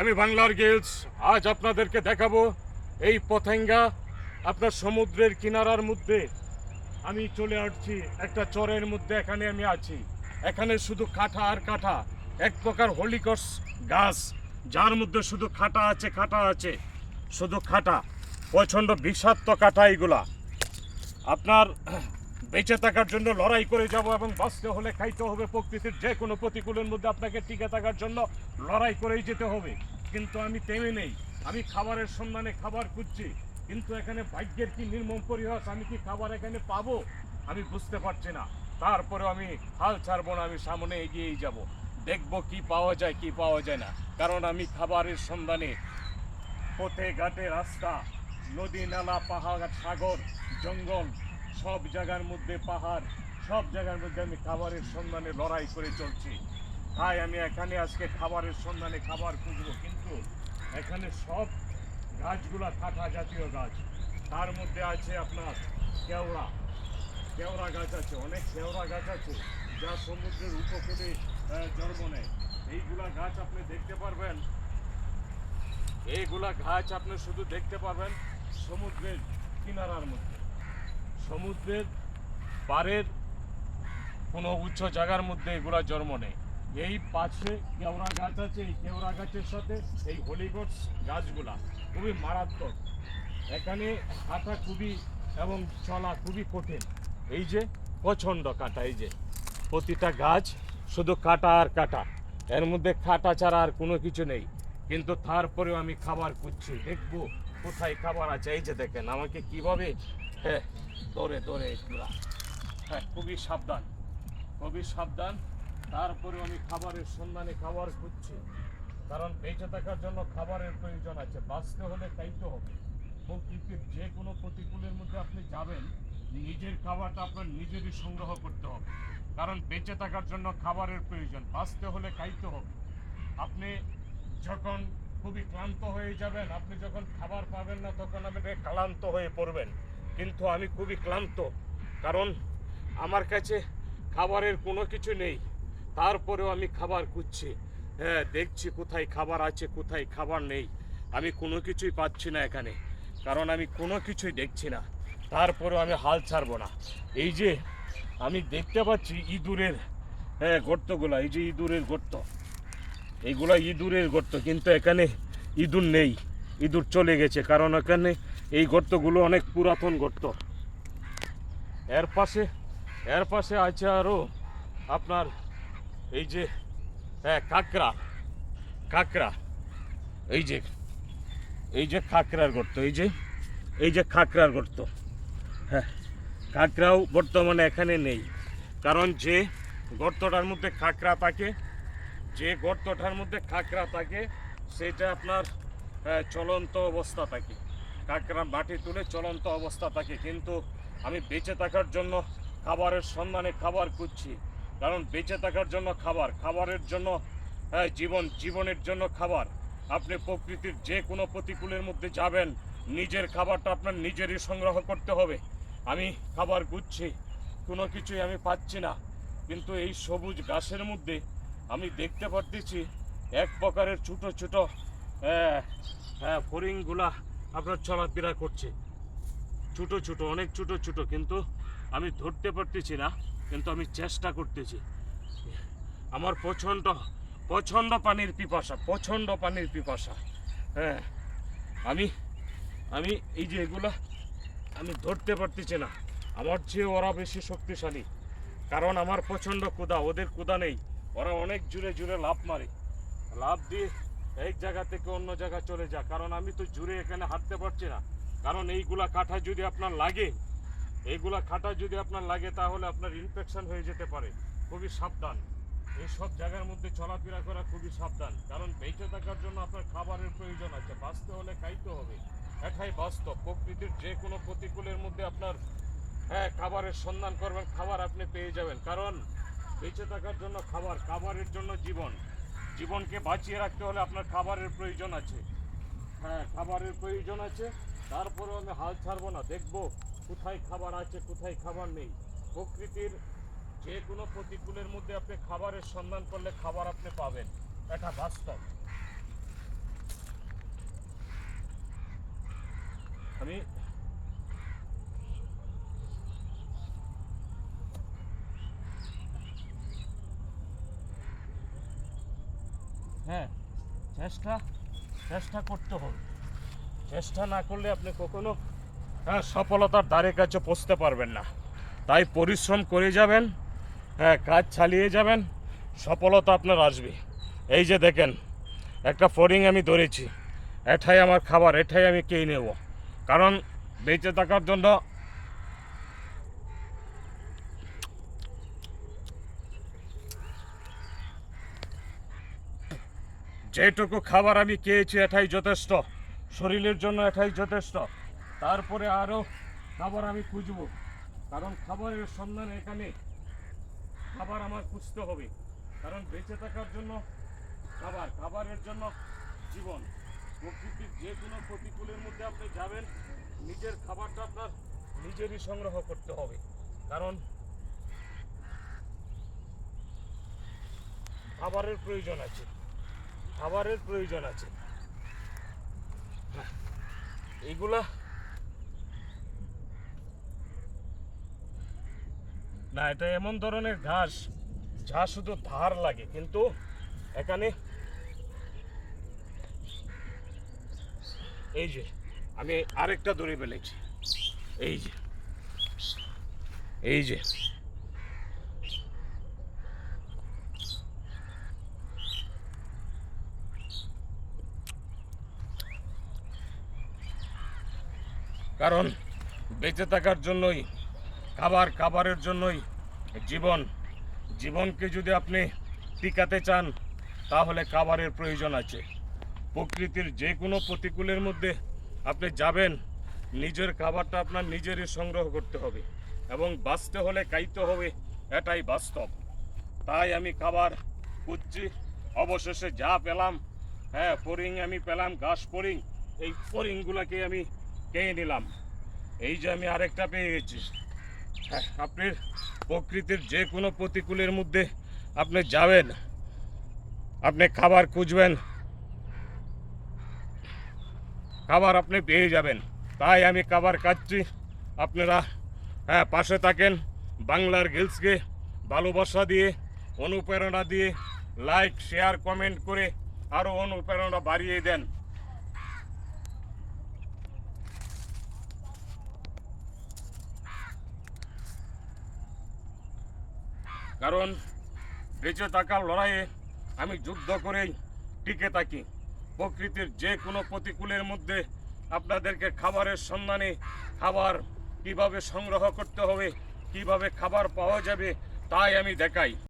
আমি বাংলার গেলস, আজ আপনাদেরকে দেখাবো এই পথেঙ্গা আপনার সমুদ্রের কিনারার মধ্যে। আমি চলে আসছি, একটা চরের মধ্যে, এখানে আমি আছি। এখানে শুধু কাঁটা আর কাঁটা, এক প্রকার হলিকস গাছ, যার মধ্যে শুধু খাটা আছে খাটা আছে, শুধু খাটা প্রচণ্ড বিষাক্ত কাঁটা এগুলা। আপনার বেঁচে থাকার জন্য লড়াই করে যাব এবং বাঁচতে হলে খাইতে হবে প্রকৃতির যে কোনো প্রতিকূলের মধ্যে আপনাকে টিকে থাকার জন্য লড়াই করেই যেতে হবে। কিন্তু আমি তেমে নেই। আমি খাবারের সন্ধানে খাবার খুঁজছি। কিন্তু এখানে ভাগ্যের কি নির্মম পরিহাস? আমি কি খাবার এখানে পাবো? আমি বুঝতে পারছি না। তারপরে আমি হাল ছাড়বো না। আমি সামনে এগিয়েই যাব। দেখব কি পাওয়া যায়, কি পাওয়া যায় না। কারণ আমি খাবারের সন্ধানে পথে ঘাটে রাস্তা, নদী, নালা, পাহাড়, সাগর, জঙ্গল সব জায়গার মধ্যে পাহাড়, সব জায়গার মধ্যে আমি খাবারের সন্ধানে লড়াই করে চলছি। তাই আমি এখানে আজকে খাবারের সন্ধানে খাবার খুঁজবো, কিন্তু এখানে সব গাছগুলা কাঁটা জাতীয় গাছ। তার মধ্যে আছে আপনার কেওড়া। কেওড়া গাছ আছে, অনেক কেওড়া গাছ আছে, যা সমুদ্রের উপকূলে জন্ম নেয়। এইগুলা গাছ আপনি দেখতে পারবেন। এইগুলা গাছ আপনি শুধু দেখতে পাবেন সমুদ্রের কিনারার মধ্যে। সমুদ্রের পাড়ের কোনো উচ্চ জায়গার মধ্যে এগুলা জন্ম নেয়। এই পাশে কেওড়া গাছ আছে, এই কেওড়া গাছের সাথে এই হলিগট গাছগুলা খুবই মারাত্মক। এখানে হাঁটা খুবই এবং চলা খুবই কঠিন। এই যে, প্রচণ্ড কাটা, এই যে, প্রতিটা গাছ শুধু কাটা আর কাটা। এর মধ্যে কাটা ছাড়া আর কোনো কিছু নেই। কিন্তু তারপরেও আমি খাবার খুঁজছি, দেখব কোথায় খাবার আছে। এই যে দেখেন, আমাকে কীভাবে হ্যাঁ দৌড়ে দৌড়ে এগুলা। হ্যাঁ খুবই সাবধান খুবই সাবধান। তারপরেও আমি খাবারের সন্ধানে খাবার খুঁজছি। কারণ বেঁচে থাকার জন্য খাবারের প্রয়োজন আছে। বাঁচতে হলে খাইতে হবে। প্রকৃতির যে কোনো প্রতিকূলের মধ্যে আপনি যাবেন, নিজের খাবারটা আপনার নিজেরই সংগ্রহ করতে হবে। কারণ বেঁচে থাকার জন্য খাবারের প্রয়োজন। বাঁচতে হলে খাইতে হবে। আপনি যখন খুবই ক্লান্ত হয়ে যাবেন, আপনি যখন খাবার পাবেন না, তখন আপনি ক্লান্ত হয়ে পড়বেন। কিন্তু আমি খুবই ক্লান্ত, কারণ আমার কাছে খাবারের কোনো কিছু নেই। তারপরেও আমি খাবার খুঁজছি। হ্যাঁ দেখছি কোথায় খাবার আছে, কোথায় খাবার নেই। আমি কোনো কিছুই পাচ্ছি না এখানে, কারণ আমি কোনো কিছুই দেখছি না। তারপরেও আমি হাল ছাড়বো না। এই যে আমি দেখতে পাচ্ছি ইঁদুরের হ্যাঁ গর্তগুলো, এই যে ইঁদুরের গর্ত। এইগুলো ইঁদুরের গর্ত, কিন্তু এখানে ইঁদুর নেই। ইঁদুর চলে গেছে, কারণ এখানে এই গর্তগুলো অনেক পুরাতন গর্ত। এর পাশে এর পাশে আছে আরও আপনার এই যে হ্যাঁ কাঁকড়া কাঁকড়া। এই যে এই যে কাঁকড়ার গর্ত, এই যে এই যে কাঁকড়ার গর্ত। হ্যাঁ কাঁকড়াও বর্তমানে এখানে নেই, কারণ যে গর্তটার মধ্যে কাঁকড়া থাকে, যে গর্তটার মধ্যে কাঁকড়া থাকে, সেটা আপনার চলন্ত অবস্থা থাকে কাঁকড়া মাটি তুলে চলন্ত অবস্থা থাকে কিন্তু আমি বেঁচে থাকার জন্য খাবারের সন্ধানে খাবার খুঁজছি। কারণ বেঁচে থাকার জন্য খাবার খাবারের জন্য হ্যাঁ, জীবন জীবনের জন্য খাবার। আপনি প্রকৃতির যে কোনো প্রতিকূলের মধ্যে যাবেন নিজের খাবারটা আপনার নিজেরই সংগ্রহ করতে হবে। আমি খাবার খুঁজছি কোনো কিছুই আমি পাচ্ছি না। কিন্তু এই সবুজ ঘাসের মধ্যে আমি দেখতে পারতেছি এক প্রকারের ছোট ছোট আহ, হ্যাঁ ফরিংগুলা আপনার চলাফেরা করছে। ছোট ছোট অনেক ছোট ছোট কিন্তু আমি ধরতে পারতেছি না কিন্তু আমি চেষ্টা করতেছি। আমার প্রচণ্ড প্রচণ্ড পানির পিপাসা প্রচণ্ড পানির পিপাসা। হ্যাঁ আমি আমি এই যে এগুলা আমি ধরতে পারতেছি না। আমার চেয়ে ওরা বেশি শক্তিশালী। কারণ আমার প্রচণ্ড কুদা ওদের কুদা নেই। ওরা অনেক জুড়ে জুড়ে লাভ মারে। লাভ দিয়ে এক জায়গা থেকে অন্য জায়গা চলে যা কারণ আমি তো জুড়ে এখানে হাঁটতে পারছি না। কারণ এইগুলা কাঠা যদি আপনার লাগে, এইগুলা কাটা যদি আপনার লাগে, তাহলে আপনার ইনফেকশন হয়ে যেতে পারে। খুবই সাবধান। এই সব জায়গার মধ্যে চলাফেরা করা খুবই সাবধান। কারণ বেঁচে থাকার জন্য আপনার খাবারের প্রয়োজন আছে। বাঁচতে হলে খাইতে হবে। এটাই বাস্তব। প্রকৃতির যে কোনো প্রতিকূলের মধ্যে আপনার হ্যাঁ খাবারের সন্ধান করবেন, খাবার আপনি পেয়ে যাবেন। কারণ বেঁচে থাকার জন্য খাবার, খাবারের জন্য জীবন। জীবনকে বাঁচিয়ে রাখতে হলে আপনার খাবারের প্রয়োজন আছে। হ্যাঁ খাবারের প্রয়োজন আছে। তারপরেও আমি হাল ছাড়বো না। দেখব কোথায় খাবার আছে, কোথায় খাবার নেই। প্রকৃতির যে কোনো প্রতিকূলের মধ্যে আপনি খাবারের সন্ধান করলে খাবার আপনি পাবেন। এটা বাস্তব। আমি হ্যাঁ চেষ্টা চেষ্টা করতে হবে। চেষ্টা না করলে আপনি কখনো হ্যাঁ সফলতার দ্বারে কাছে পৌঁছতে পারবেন না। তাই পরিশ্রম করে যাবেন হ্যাঁ কাজ চালিয়ে যাবেন, সফলতা আপনার আসবে। এই যে দেখেন, একটা ফড়িং আমি ধরেছি। এটাই আমার খাবার এটাই আমি খেয়ে নেব। কারণ বেঁচে থাকার জন্য যেটুকু খাবার আমি খেয়েছি, এটাই যথেষ্ট। শরীরের জন্য এটাই যথেষ্ট। তারপরে আরও খাবার আমি খুঁজব। কারণ খাবারের সন্ধান এখানে। খাবার আমার খুঁজতে হবে। কারণ বেঁচে থাকার জন্য খাবার, খাবারের জন্য জীবন। প্রকৃতির যে কোনো প্রতিকূলের মধ্যে আপনি যাবেন, নিজের খাবারটা আপনার নিজেরই সংগ্রহ করতে হবে। কারণ খাবারের প্রয়োজন আছে। খাবারের প্রয়োজন আছে। এইগুলা না, এটা এমন ধরনের ঘাস যা শুধু ধার লাগে, কিন্তু এখানে এই যে, আমি আরেকটা দড়ি ফেলেছি এই যে এই যে। কারণ বেঁচে থাকার জন্যই, খাবার খাবারের জন্যই জীবন। জীবনকে যদি আপনি টিকাতে চান, তাহলে খাবারের প্রয়োজন আছে। প্রকৃতির যে কোনো প্রতিকূলের মধ্যে আপনি যাবেন, নিজের খাবারটা আপনার নিজেরই সংগ্রহ করতে হবে এবং বাঁচতে হলে খাইতে হবে, এটাই বাস্তব। তাই আমি খাবার খুঁজছি, অবশেষে যা পেলাম হ্যাঁ ফরিং আমি পেলাম, ঘাস ফরিং এই ফরিংগুলোকে আমি খেয়ে নিলাম? এই যে আমি আরেকটা পেয়ে গেছি। হ্যাঁ আপনি প্রকৃতির যে কোনো প্রতিকূলের মধ্যে আপনি যাবেন। আপনি খাবার খুঁজবেন। খাবার আপনি পেয়ে যাবেন। তাই আমি খাবার খাচ্ছি। আপনারা হ্যাঁ পাশে থাকেন। বাংলার গিলসকে ভালোবাসা দিয়ে, অনুপ্রেরণা দিয়ে লাইক শেয়ার কমেন্ট করে আরও অনুপ্রেরণা বাড়িয়ে দেন। কারণ বেঁচে থাকার লড়াইয়ে আমি যুদ্ধ করেই টিকে থাকি। প্রকৃতির যে কোনো প্রতিকূলের মধ্যে আপনাদেরকে খাবারের সন্ধানে খাবার কীভাবে সংগ্রহ করতে হবে, কীভাবে খাবার পাওয়া যাবে, তাই আমি দেখাই।